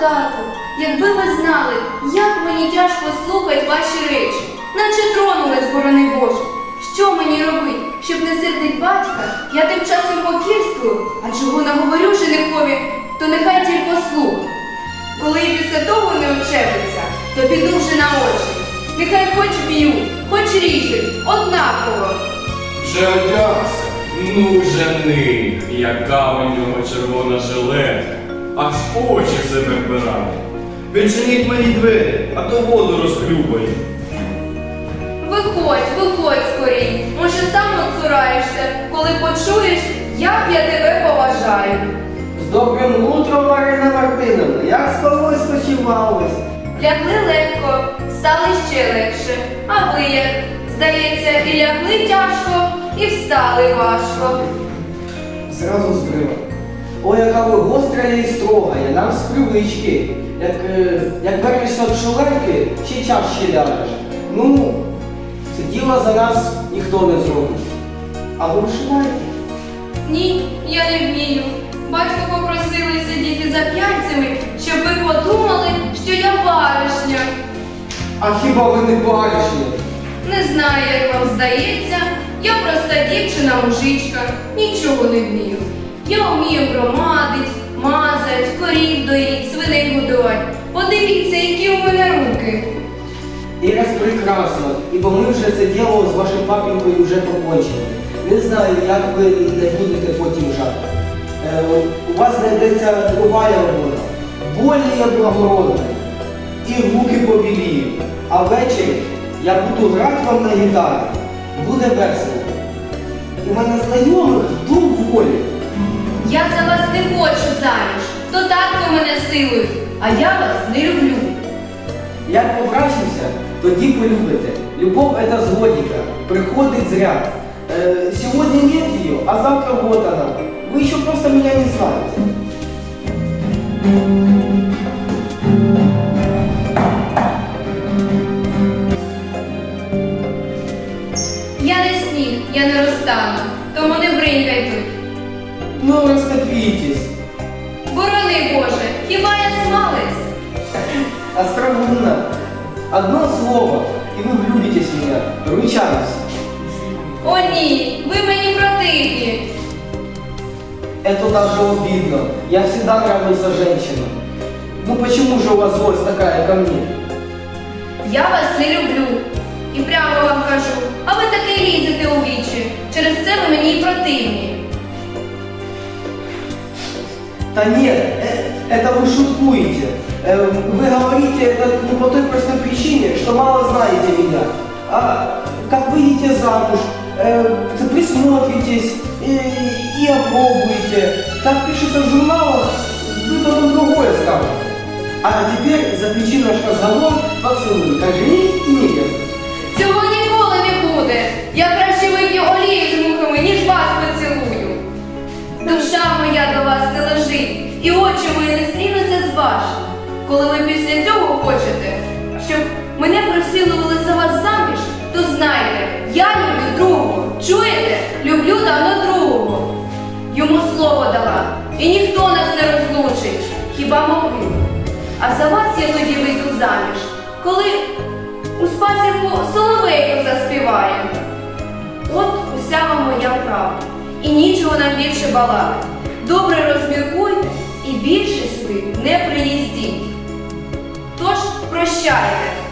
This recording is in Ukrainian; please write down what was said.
тату, якби ви знали, як мені тяжко слухати ваші речі, наче тронулись, борони Боже. Що мені робить, щоб не сердить батька? Я тим часом покірствую, а чого наговорю женихові, то нехай тільки послух. Коли і після того не очепиться, то піду вже на очі. Нехай хоч б'ють, хоч ріжуть, однаково. Вже одягся, ну жени, яка у нього червона жилетка, аж очі себе вбирає. Відчиніть мені двері, а то воду розхлюбаю. Виходь, виходь скорій. Може, сам оцураєшся, коли почуєш, як я тебе поважаю. З добрим утром, Марина Мартиновна, як спалось, спочивалось? Лягли легко, стали ще легше. А ви як? Здається, і лягли тяжко, і встали важко. Зразу збрила. Ой, яка ви гостра і строга, я нам з привички. Як, е, як берешся від шулерки, ще чаще ляжеш. Ну, це діло за нас ніхто не зробить. А ви вишиваєте? Ні, я не вмію. Батько попросили сидіти за п'ятцями, щоб ви подумали, що я баришня. А хіба ви не баришня? Не знаю, як вам здається, я проста дівчина мужичка, нічого не вмію. Я вмію громадить, мазать, корів доїть, свиней годувати. Подивіться, які у мене руки. І раз прекрасно, ібо ми вже це діло з вашим папінкою вже покончили. Не знаю, як ви не будете потім жати. Е, у вас знайдеться друга робота, более благородна. І руки побіліють. А ввечері я буду грати вам на гітарі. Буде весело. У мене знайомих доволі. Я за вас не хочу заміж, то татко мене силують, а я вас не люблю. Як побрачимося, тоді полюбите. Любов – это згодника, приходить зря. Э, сегодня нет ее, а завтра вот она. Вы еще просто меня не знаете. Я не сніг, я не розтану, тому не бринькай тут. Ну, растопитесь. Борони Боже, хіба я смалець? Остроумно. Одно слово, и вы влюбитесь в меня. Ручаюсь. О ні, ви мені противні. Это даже обидно. Я всегда нравился женщинам. Ну почему же у вас злость такая ко мне? Я вас не люблю. І прямо вам кажу, а ви таки лізете у вічі. Через це ви мені й противні. Да нет, э, это вы шуткуете. Э, Вы говорите это ну, по той простой причине, что мало знаете меня. А как выйдете замуж, э, присмотритесь и, и опробуете. Как пишется в журналах, вы потом другое скажете. А теперь заключи наш разговор поцелуй, как жених и невеста. І очі мої не стрінуться з вашим. Коли ви після цього хочете, щоб мене присилували за вас заміж, то знайте, я люблю другого. Чуєте? Люблю давно другого. Йому слово дала, і ніхто нас не розлучить, хіба могли. А за вас я тоді вийду заміж, коли у спасівку соловейко заспіває. От уся вам моя правда. І нічого нам більше балакати. Добре розміркуй і більше сюди не приїздіть. Тож прощайте.